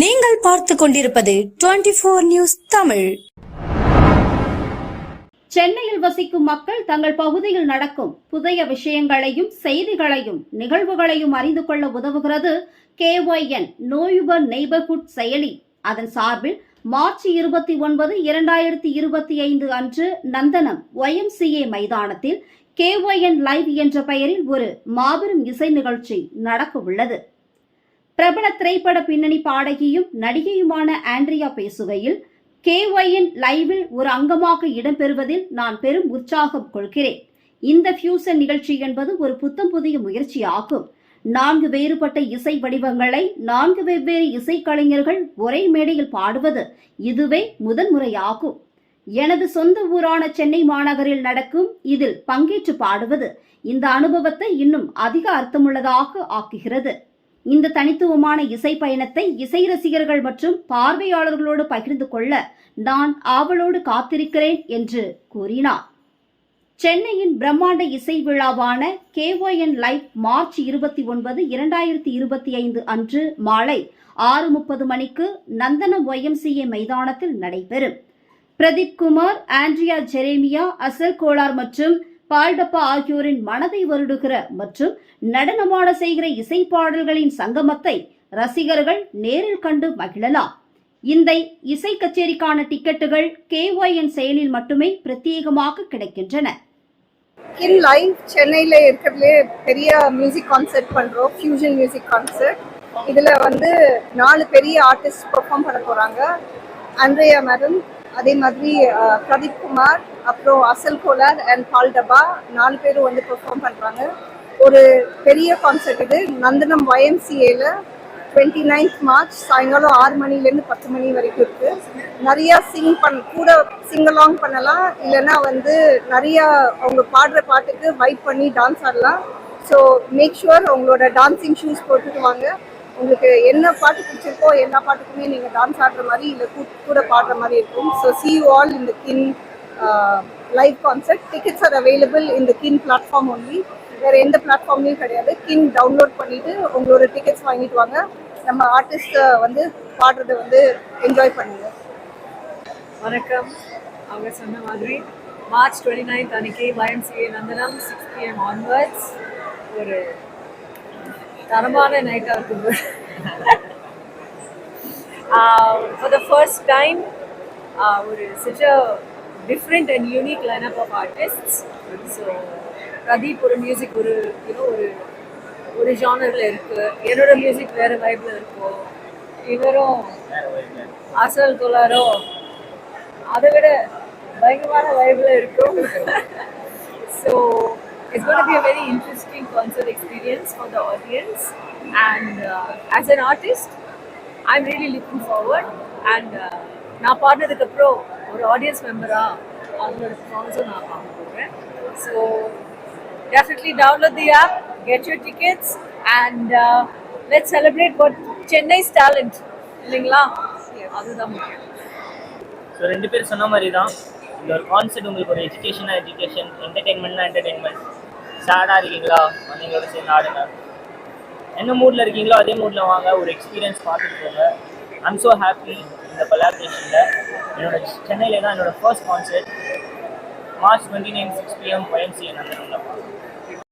நீங்கள் பார்த்து கொண்டிருப்பது டுவெண்டி போர் நியூஸ் தமிழ். சென்னையில் வசிக்கும் மக்கள் தங்கள் பகுதியில் நடக்கும் புதிய விஷயங்களையும் செய்திகளையும் நிகழ்வுகளையும் அறிந்து கொள்ள உதவுகிறது கேஒய்என் நோயுபர் நெய்பர்ஹுட் செயலி. அதன் சார்பில் மார்ச் இருபத்தி ஒன்பது இரண்டாயிரத்தி இருபத்தி ஐந்து அன்று நந்தனம் ஒய்எம்சிஏ மைதானத்தில் கேஒய்என் லைவ் என்ற பெயரில் ஒரு மாபெரும் இசை நிகழ்ச்சி நடக்க உள்ளது பிரபல திரைப்பட பின்னணி பாடகியும் நடிகையுமான ஆண்ட்ரியா பேசுகையில் கேஒயின் லைவில் ஒரு அங்கமாக இடம்பெறுவதில் நான் பெரும் உற்சாகம் கொள்கிறேன். இந்த ஃபியூசன் நிகழ்ச்சி என்பது ஒரு புத்தம் புதிய முயற்சியாகும். நான்கு வேறுபட்ட இசை வடிவங்களை நான்கு வெவ்வேறு இசைக்கலைஞர்கள் ஒரே மேடையில் பாடுவது இதுவே முதன்முறையாகும் எனது சொந்த ஊரான சென்னை மாநகரில் நடக்கும் இதில் பங்கேற்று பாடுவது இந்த அனுபவத்தை இன்னும் அதிக அர்த்தமுள்ளதாக ஆக்குகிறது. இந்த தனித்துவமான இசை பயணத்தை இசை ரசிகர்கள் மற்றும் பார்வையாளர்களோடு பகிர்ந்து கொள்ள நான் ஆவலோடு காத்திருக்கிறேன் என்று கூறினார். சென்னையின் பிரம்மாண்ட இசை விழாவான கேஒஎன் லைவ் மார்ச் இருபத்தி ஒன்பது இரண்டாயிரத்தி இருபத்தி ஐந்து அன்று மாலை ஆறு முப்பது மணிக்கு நந்தனம் ஒய்எம்சிஏ மைதானத்தில் நடைபெறும். பிரதீப் குமார் ஆண்ட்ரியா ஜெரேமியா அசல் கோலார் மற்றும் பால்டப்பா ஆகியோரின் மனதை வருடுகிற மற்றும் நடனமாட செய்கிற இசை பாடல்களின் சங்கமத்தை ரசிகர்கள் நேரில் கண்டு மகிழலாம். இந்த இசை கச்சேரிக்கான டிக்கெட்டுகள் கேஒய்என் செயலில் மட்டுமே பிரத்யேகமாக கிடைக்கின்றன. கின் லைவ் சென்னையில் இருக்கிறதுலே பெரிய மியூசிக் கான்சர்ட் பண்ணுறோம் ஃபியூஷன் மியூசிக் கான்சர்ட் இதில் வந்து நாலு பெரிய ஆர்டிஸ்ட் பெர்ஃபார்ம் பண்ண போகிறாங்க அன்றையா மேடம் அதே மாதிரி பிரதீப் குமார் அப்புறம் அசல் கோலார் அண்ட் பால் டபா நாலு பேரும் வந்து பெர்ஃபார்ம் பண்ணுறாங்க ஒரு பெரிய கான்சர்ட் இது. நந்தனம் ஒய்எம்சிஏல டுவெண்ட்டி நைன்த் மார்ச் சாயங்காலம் ஆறு மணிலேருந்து பத்து மணி வரைக்கும் இருக்கு. நிறைய சிங் பண் கூட சிங்கலாங் பண்ணலாம். இல்லைன்னா வந்து நிறைய அவங்க பாடுற பாட்டுக்கு வைப் பண்ணி டான்ஸ் ஆடலாம். ஸோ மேக் ஷுவர் அவங்களோட டான்சிங் ஷூஸ் போட்டுட்டு வாங்க. உங்களுக்கு என்ன பாட்டு பிடிச்சிருக்கோ எல்லா பாட்டுக்குமே நீங்கள் டான்ஸ் ஆடுற மாதிரி இல்லை கூட பாடுற மாதிரி இருக்கும். ஸோ சி யூ ஆல் இந்த கின் live concert tickets are available இந்த கின் பிளாட்ஃபார்ம் ஒன்லி வேறு எந்த பிளாட்ஃபார்ம்லையும் கிடையாது. கின் டவுன்லோட் பண்ணிவிட்டு உங்களோட டிக்கெட்ஸ் வாங்கிட்டு வாங்க. நம்ம ஆர்டிஸ்ட்டை வந்து பாடுறத வந்து என்ஜாய் பண்ணுங்க. வணக்கம். அவங்க சொன்ன மாதிரி மார்ச் டுவெண்ட்டி நைன்த் அன்னைக்கு YMCA Nandanam six PM onwards ஒரு தரமான நைட்டாக இருக்குது ஃபார் த ஃபர்ஸ்ட் டைம் ஒரு such a different and unique lineup of artists so Pradeep ஒரு மியூசிக் ஒரு யூனோ ஒரு ஒரு ஜானரில் இருக்குது என்னோட மியூசிக் வேறு வைப்பில் இருக்கும் இவரும் அசல் கோலாரோ அதை விட பயங்கரமான வைப்பில் இருக்கும். So It's got be a very interesting concert experience for the audience and as an artist I am really looking forward and நான் பாடினதுக்கப்புறம் ஒரு ஆடியன்ஸ் மெம்பராக அவங்களோட பர்ஃபார்மன்ஸும் நான் பார்க்க போகிறேன் so definitely download the app, get your tickets, and uh, let's celebrate what Chennai's talent. இல்லைங்களா அதுதான் முக்கியம் ஸோ ரெண்டு பேர் சொன்ன மாதிரி தான் இந்த ஒரு கான்செப்ட் உங்களுக்கு ஒரு எஜுகேஷனாக எஜுகேஷன் என்டர்டெயின்மெண்ட்னா என்டர்டெயின்மெண்ட் சேடாக இருக்கீங்களா? வந்தீங்களோட சேர்ந்து ஆடுங்க என்ன மூடில் இருக்கீங்களோ அதே மூடில் வாங்க. ஒரு எக்ஸ்பீரியன்ஸ் பார்த்துட்டு போங்க. ஐம் ஸோ ஹாப்பி இந்த கொலாபரேஷனில் என்னோட சென்னையில் தான் என்னோட first concert March twenty nine six PM YMC நந்தனில்